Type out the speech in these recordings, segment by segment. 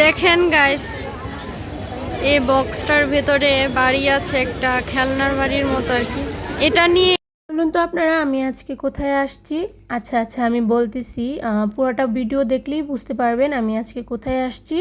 দেখেন গাইস এই বক্সটার ভেতরে বাড়ি আছে একটা খেলনার বাড়ির মতো আর কি। এটা নিয়ে বলুন তো আপনারা, আমি আজকে কোথায় আসছি? আচ্ছা আচ্ছা আমি বলতেছি পুরোটা ভিডিও দেখলেই বুঝতে পারবেন আমি আজকে কোথায় আসছি।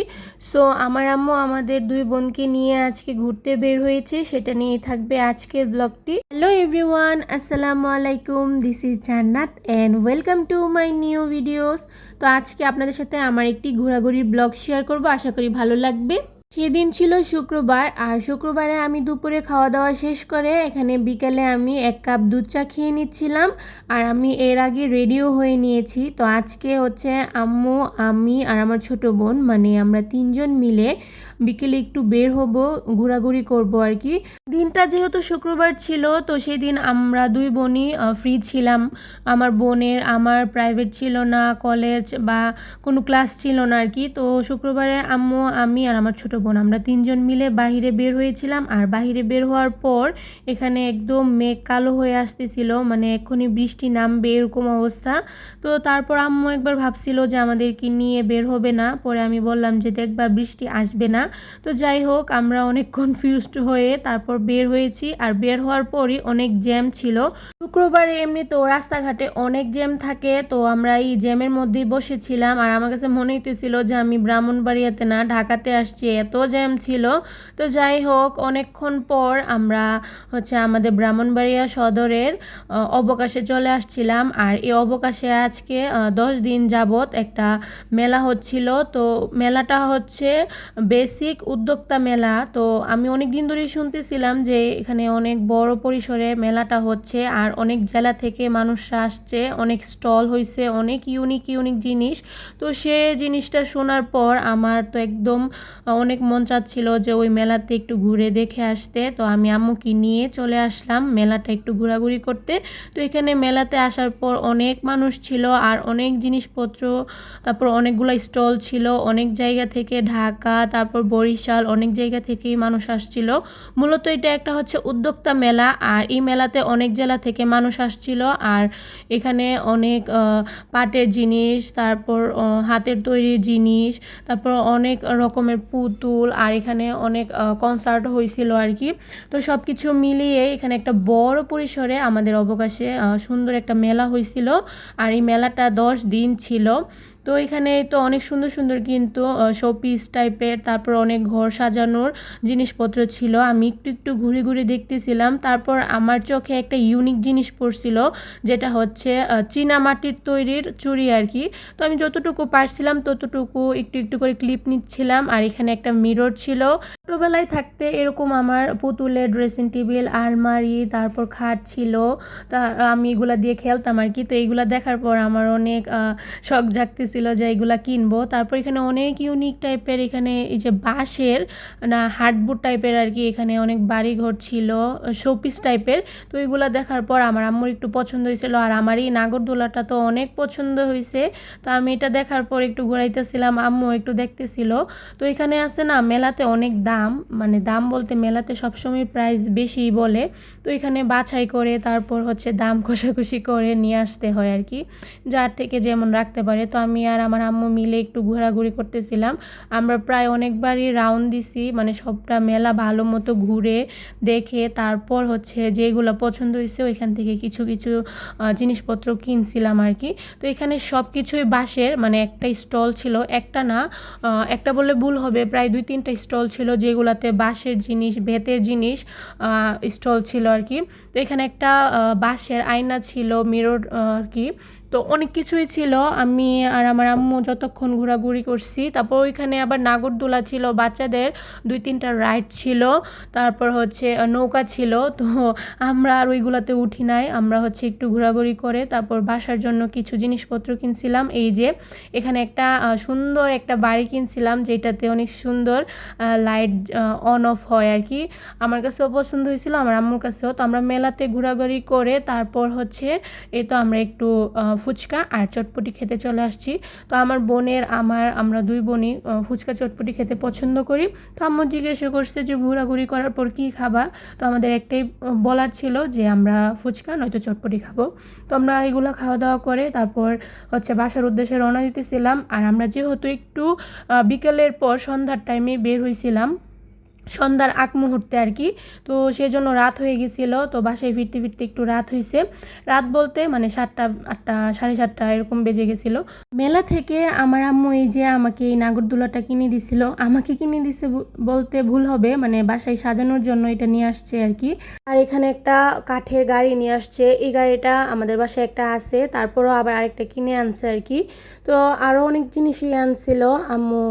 সো আমার আম্মু আমাদের দুই বোনকে নিয়ে আজকে ঘুরতে বের হয়েছে, সেটা নিয়েই থাকবে আজকের ব্লগটি। হ্যালো এভরিওয়ান আসসালামু আলাইকুম this is Jannat and welcome to my new videos তো আজকে আপনাদের সাথে আমার একটি ঘোরাঘুরির ব্লগ শেয়ার করব, আশা করি ভালো লাগবে। সেদিন ছিল শুক্রবার আর শুক্রবারে আমি দুপুরে খাওয়া দাওয়া শেষ করে এখানে বিকেলে আমি এক কাপ দুধ চা খেয়ে নিচ্ছিলাম আর আমি এর আগে রেডিও হয়ে নিয়েছি। তো আজকে হচ্ছে আম্মু, আমি আর আমার ছোট বোন মানে আমরা তিনজন মিলে বিকেলে একটু বের হব, ঘোরাঘুরি করব আর কি। দিনটা যেহেতু শুক্রবার ছিল, তো সেই দিন আমরা দুই বোনই ফ্রি ছিলাম। আমার বোনের, আমার প্রাইভেট ছিল না কলেজ বা কোনো ক্লাস ছিল না আর কি। তো শুক্রবারে আম্মু, আমি আর আমার ছোট বোন, আমরা তিনজন মিলে বাহিরে বের হয়েছিলাম আর বাহিরে বের হওয়ার পর এখানে একদম মেঘ কালো হয়ে আসতেছিল মানে এক্ষুনি বৃষ্টি নামবে এরকম অবস্থা। তো তারপর আম্মু একবার ভাবছিল যে আমাদেরকে নিয়ে বের হবে না, পরে আমি বললাম যে দেখবা বৃষ্টি আসবে না। তো যাই হোক, আমরা অনেক কনফিউজড হয়ে তারপর বের হয়েছি আর বের হওয়ার পরই অনেক জ্যাম ছিল। শুক্রবারে এমনিতেও রাস্তাঘাটে অনেক জ্যাম থাকে, তো আমরা এই জ্যামের মধ্যেই বসেছিলাম আর আমার কাছে মনে হইতেছিল যে আমি ব্রাহ্মণবাড়িয়াতে না, ঢাকাতে আসছি, এত জ্যাম ছিল। তো যাই হোক অনেকক্ষণ পর আমরা হচ্ছে আমাদের ব্রাহ্মণবাড়িয়া সদরের অবকাশে চলে আসছিলাম। আর এই অবকাশে আজকে দশ দিন যাবৎ একটা মেলা হচ্ছিল। তো মেলাটা হচ্ছে বেসিক উদ্যোক্তা মেলা। তো আমি অনেক দিন ধরেই শুনতেছিলাম যে এখানে অনেক বড় পরিসরে মেলাটা হচ্ছে আর অনেক জেলা থেকে মানুষরা আসছে অনেক স্টল হয়েছে অনেক ইউনিক ইউনিক জিনিস। তো সে জিনিসটা শোনার পর আমার তো একদম আহ, অনেক মন চাচ্ছিল যে ওই মেলাতে একটু ঘুরে দেখে আসতে। তো আমি আম্মুকে নিয়ে চলে আসলাম মেলাটা একটু ঘোরাঘুরি করতে। তো এখানে মেলাতে আসার পর অনেক মানুষ ছিল আর অনেক জিনিসপত্র, তারপর অনেকগুলো স্টল ছিল, অনেক জায়গা থেকে ঢাকা, তারপর বরিশাল, অনেক জায়গা থেকেই মানুষ আসছিল। মূলত এটা একটা হচ্ছে উদ্যোক্তা মেলা আর এই মেলাতে অনেক জেলা থেকে মানুষ আসছিল আর এখানে অনেক পাটের জিনিস, তারপর হাতের তৈরির জিনিস, তারপর অনেক রকমের পুতুল আর এখানে অনেক কনসার্ট হয়েছিল আর কি তো সব কিছু মিলিয়ে এখানে একটা বড় পরিসরে আমাদের অবকাশে সুন্দর একটা মেলা হয়েছিল আর এই মেলাটা দশ দিন ছিল। তো এখানে তো অনেক সুন্দর সুন্দর কিন্তু শোপিস টাইপের তারপর অনেক ঘর সাজানোর জিনিসপত্র ছিল। আমি একটু একটু ঘুরে ঘুরে দেখতেছিলাম। তারপর আমার চোখে একটা ইউনিক জিনিস পড়ছিল, যেটা হচ্ছে চীনা মাটির তৈরির চুড়ি আর কি। তো আমি যতটুকু পারছিলাম ততটুকু একটু একটু করে ক্লিপ নিচ্ছিলাম। আর এখানে একটা মিরর ছিল। ছোটোবেলায় থাকতে এরকম আমার পুতুলের ড্রেসিং টেবিল আলমারি, তারপর খাট ছিল। তা, আমি এগুলা দিয়ে খেলতাম আর কি। তো এইগুলা দেখার পর আমার অনেক শখ জাগতেছিল। যে এগুলা কিনবো, তারপর এখানে অনেক ইউনিক টাইপের এখানে এই যে বাঁশের, না, হার্ডবোর্ড টাইপের আর কি এখানে অনেক বাড়িঘর ছিল শোপিস টাইপের তো এগুলা দেখার পর আমার আম্মুর একটু পছন্দ হয়েছিল আর আমার এই নাগরদোলাটা তো অনেক পছন্দ হয়েছে। তো আমি এটা দেখার পর একটু ঘোরাইতেছিলাম, আম্মু একটু দেখতেছিল। তো এখানে আছে না, মেলাতে অনেক দাম মানে দাম বলতে মেলাতে সবসময় প্রাইস বেশি বলে। তো এখানে বাছাই করে, তারপর হচ্ছে দাম কষাকষি করে নিয়ে আসতে হয় আর কি, যার থেকে যেমন রাখতে পারে। তো আমি আর আমার আম্মু মিলে একটু ঘোরাঘুরি করতেছিলাম। আমরা প্রায় অনেকবারই রাউন্ড দিছি মানে সবটা মেলা ভালো মতো ঘুরে দেখে তারপর হচ্ছে যেগুলো পছন্দ হয়েছে ওইখান থেকে কিছু কিছু জিনিসপত্র কিনছিলাম আর কি তো এখানে সব কিছুই বাঁশের মানে একটা স্টল ছিল, একটা না একটা বললে ভুল হবে, প্রায় দুই, তিনটা স্টল ছিল যেগুলাতে বাঁশের জিনিস বেতের জিনিস স্টল ছিল আর কি তো এখানে একটা বাঁশের আয়না ছিল মিরর আর কি তো অনেক কিছুই ছিল। আমি আর আমার আম্মু যতক্ষণ ঘোরাঘুরি করছি, তারপর ওইখানে আবার নাগরদোলা ছিল, বাচ্চাদের দুই তিনটা রাইড ছিল, তারপর হচ্ছে নৌকা ছিল। তো আমরা আর ওইগুলোতে উঠি নাই, আমরা হচ্ছে একটু ঘোরাঘুরি করে, তারপর বাসার জন্য কিছু জিনিসপত্র কিনছিলাম। এই যে এখানে একটা সুন্দর একটা বাড়ি কিনছিলাম, যেটাতে অনেক সুন্দর লাইট অন অফ হয় আর কি। আমার কাছেও পছন্দ হয়েছিল, আমার আম্মুর কাছেও। তো আমরা মেলাতে ঘোরাঘুরি করে, তারপর হচ্ছে, এ তো আমরা একটু ফুচকা আর চটপটি খেতে চলে আসছি। তো আমার বোনের, আমার, আমরা দুই বোনই ফুচকা চটপটি খেতে পছন্দ করি। তো আম্মু জিজ্ঞাসা করছে যে, ঘোরাঘুরি করার পর কী খাবা? তো আমাদের একটাই বলার ছিল যে, আমরা ফুচকা, নয়তো চটপটি খাব। তো আমরা এগুলো খাওয়া দাওয়া করে তারপর হচ্ছে বাসার উদ্দেশ্যে রওনা দিতেছিলাম। আর আমরা যেহেতু একটু বিকেলের পর সন্ধ্যার টাইমে বের হয়েছিলাম সন্ধ্যার আগ মুহূর্তে আর কি। তো সেজন্য রাত হয়ে গেছিল, তো বাসায় ফিরতে ফিরতে একটু রাত হয়েছে রাত বলতে মানে সাতটা, আটটা, সাড়ে সাতটা এরকম বেজে গেছিল। মেলা থেকে আমার আম্মু এই যে আমাকে এই নাগরদোলাটা কিনে দিছিল, আমাকে কিনে দিছে বলতে ভুল হবে মানে বাসায় সাজানোর জন্য এটা নিয়ে আসছে আর কি। আর এখানে একটা কাঠের গাড়ি নিয়ে আসছে, এই গাড়িটা আমাদের বাসায় একটা আছে, তারপরও আবার আরেকটা কিনে আনছে আর কি। তো আরও অনেক জিনিসই আনছিল, আম্মু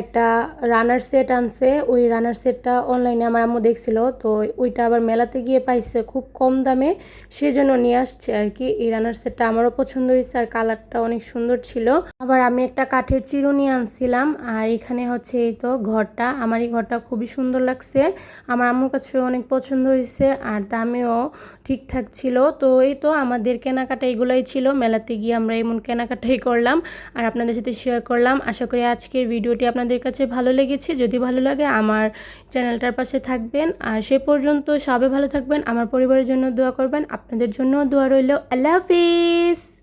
একটা রানার সেট আনছে, ওই রানার সেটটা অনলাইনে আমার আম্মু দেখছিল, তো ওইটা আবার মেলাতে গিয়ে পাইছে খুব কম দামে। সেজন্য নিয়ে আসছে আর কি। এই রানার সেটটা আমারও পছন্দ হয়েছে আর কালারটা অনেক সুন্দর ছিল। আবার আমি একটা কাঠের চিরুনি আনছিলাম আর এখানে হচ্ছে এই তো ঘরটা। আমার এই ঘরটা খুবই সুন্দর লাগছে। আমার আম্মুর কাছেও অনেক পছন্দ হয়েছে আর দামেও ঠিকঠাক ছিল। তো এই তো আমাদের কেনাকাটা এগুলোই ছিল। মেলাতে গিয়ে আমরা এমন কেনাকাটাই করলাম আর আপনাদের সাথে শেয়ার করলাম। আশা করি আজকের ভিডিওটি আপনাদের কাছে ভালো লেগেছে। যদি ভালো লাগে আমার চ্যানেলটার পাশে থাকবেন। আর সে পর্যন্ত সবে ভালো থাকবেন। আমার পরিবারের জন্য দোয়া করবেন। আপনাদের জন্য দোয়া রইল। আল্লাহ হাফিজ।